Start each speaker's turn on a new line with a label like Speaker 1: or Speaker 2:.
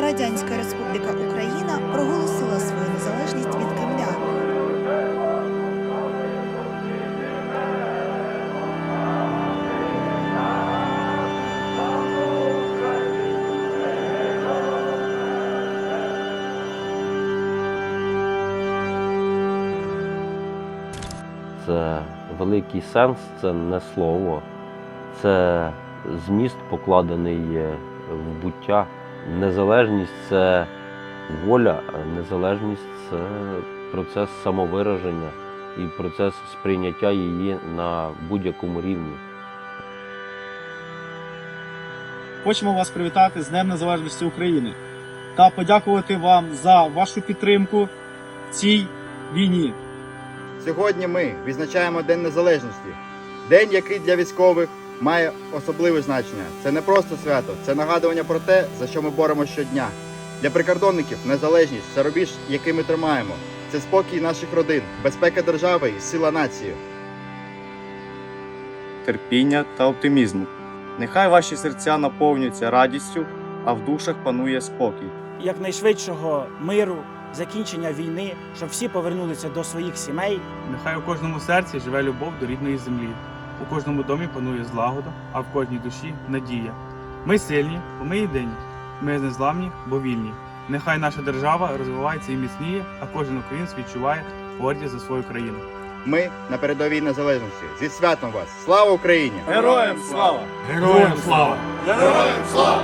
Speaker 1: Радянська Республіка Україна проголосила свою незалежність від Кремля.
Speaker 2: Це великий сенс, це не слово, це зміст покладений е, в буття. Незалежність це воля, а незалежність це процес самовираження і процес сприйняття її на будь-якому рівні.
Speaker 3: Хочемо вас привітати з Днем Незалежності України та подякувати вам за вашу підтримку в цій війні.
Speaker 4: Сьогодні ми відзначаємо День Незалежності. День, який для військових має особливе значення. Це не просто свято, це нагадування про те, за що ми боремося щодня. Для прикордонників незалежність це рубіж, який ми тримаємо. Це спокій наших родин, безпека держави і сила нації.
Speaker 5: терпіння та оптимізму. Нехай ваші серця наповнюються радістю, а в душах панує спокій.
Speaker 6: якнайшвидшого миру, закінчення війни, щоб всі повернулися до своїх сімей.
Speaker 7: Нехай у кожному серці живе любов до рідної землі. У кожному домі панує злагода, а в кожній душі надія. Ми сильні, бо ми єдині. Ми незламні, бо вільні. Нехай наша держава розвивається і міцніє, а кожен українець відчуває гордість за свою країну.
Speaker 4: Ми на передовій незалежності. Зі святом вас! Слава Україні!
Speaker 5: Героям слава!
Speaker 7: Героям слава!
Speaker 4: Героям слава!